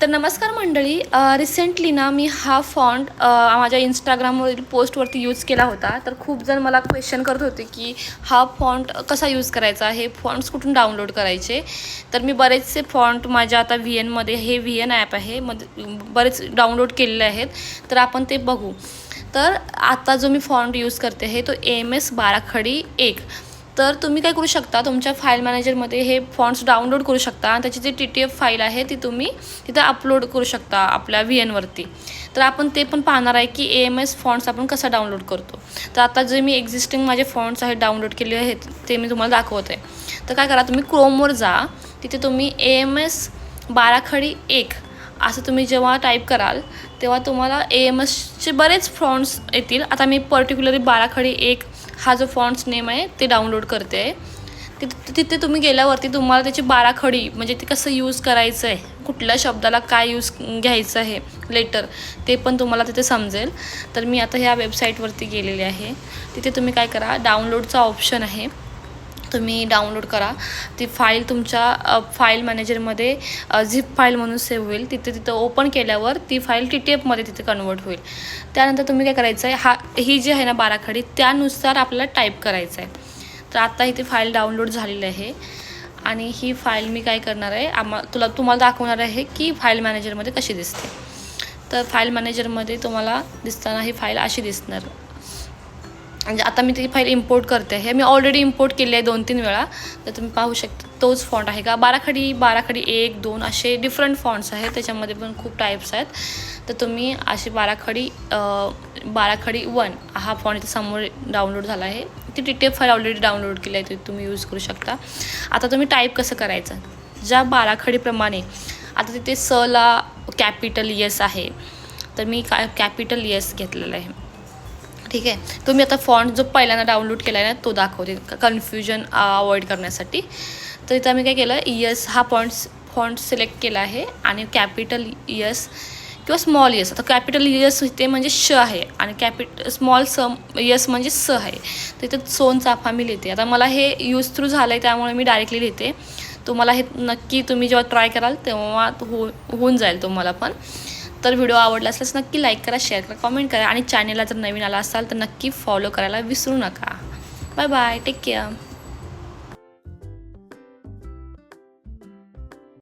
तर नमस्कार मंडळी रिसेंटली ना मी हा फॉन्ट माझ्या इंस्टाग्रामवरील पोस्टवरती यूज केला होता. तर खूप जण मला क्वेश्चन करत होते की हा फॉन्ट कसा यूज करायचा? हे फॉन्ट्स कुठून डाउनलोड करायचे? तर मी बरेचसे फॉन्ट माझ्या आता व्ही एनमध्ये हे व्ही एन ॲप आहे मध्ये बरेच डाउनलोड केलेले आहेत. तर आपण ते बघू. तर आता जो मी फॉन्ट यूज करते आहे तो एम एस बाराखडी एक. तर तुम्ही काय करू शकता तुमच्या फाईल मॅनेजरमध्ये हे फॉन्ट्स डाउनलोड करू शकता आणि त्याची जी टी टी एफ फाईल आहे ती तुम्ही तिथं अपलोड करू शकता आपल्या व्ही एनवरती तर आपण ते पण पाहणार आहे की ए एम एस फॉन्ट्स आपण कसा डाउनलोड करतो. तर आता जे मी एक्झिस्टिंग माझे फॉन्ट्स आहेत डाउनलोड केले आहेत ते मी तुम्हाला दाखवत आहे. तर काय करा तुम्ही क्रोमवर जा. तिथे तुम्ही ए एम एस बाराखडी एक असं तुम्ही जेव्हा टाईप कराल तेव्हा तुम्हाला ए एम एसचे बरेच फॉन्ट्स येतील. आता मी पर्टिक्युलरली बाराखडी एक हा जो फॉन्ट्स नेम आहे ते डाउनलोड करते. आहे तिथे तिथे तुम्ही गेल्यावरती तुम्हाला त्याची बाराखडी म्हणजे ते कसं यूज करायचं आहे कुठल्या शब्दाला काय यूज घ्यायचं आहे लेटर ते पण तुम्हाला तिथे समजेल. तर मी आता ह्या वेबसाईटवरती गेलेले आहे. तिथे तुम्ही काय करा डाउनलोडचा ऑप्शन आहे. तुम्ही डाउनलोड करा. ती फाईल तुमच्या फाईल मॅनेजरमध्ये झिप फाईल म्हणून सेव्ह होईल. तिथे तिथं ओपन केल्यावर ती फाईल टी टी एफमध्ये तिथे कन्वर्ट होईल. त्यानंतर तुम्ही काय करायचं आहे हा ही जी आहे ना बाराखडी त्यानुसार आपल्याला टाईप करायचं आहे तर आत्ता इथे फाईल डाउनलोड झालेली आहे. आणि ही फाईल मी काय करणार आहे आम्हा तुला तुम्हाला दाखवणार आहे की फाईल मॅनेजरमध्ये कशी दिसते. तर फाईल मॅनेजरमध्ये तुम्हाला दिसताना ही फाईल अशी दिसणार. म्हणजे आता मी ती फाईल इम्पोर्ट करते. हे मी ऑलरेडी इम्पोर्ट केली आहे दोन तीन वेळा. तर तुम्ही पाहू शकता तोच फॉन्ट आहे का? बाराखडी बाराखडी एक दोन असे डिफरंट फॉन्ट्स आहेत. त्याच्यामध्ये पण खूप टाईप्स आहेत. तर तुम्ही असे बाराखडी बाराखडी वन हा फॉन्ट इथे समोर डाउनलोड झाला आहे. ती T T F file already download केली आहे ती तुम्ही यूज करू शकता. आता तुम्ही टाईप कसं करायचं? ज्या बाराखडीप्रमाणे आता तिथे सला कॅपिटल येस आहे. तर मी का कॅपिटल येस घेतलेलं आहे. ठीक आहे? तुम्ही आता फॉन्ट जो पहिल्यांदा डाउनलोड केला आहे ना तो दाखवते. कन्फ्युजन अवॉइड करण्यासाठी. तर इथं मी काय केलं? यस हा पॉईंट्स फॉन्ट सिलेक्ट केला आहे आणि कॅपिटल यस किंवा स्मॉल यस आता कॅपिटल यस ते म्हणजे श आहे आणि कॅपिट स्मॉल स यस म्हणजे स आहे. तर इथं सोन चाफा मी लिहिते. आता मला हे यूज थ्रू झालं आहे त्यामुळे मी डायरेक्टली लिहिते. तुम्हाला हे नक्की तुम्ही जेव्हा ट्राय कराल तेव्हा हो होऊन जाईल तुम्हाला पण. तर व्हिडिओ आवडला असल्यास नक्की लाईक करा शेअर करा कमेंट करा. आणि चॅनलला जर नवीन आला असाल तर नक्की फॉलो करायला विसरू नका. Bye bye take care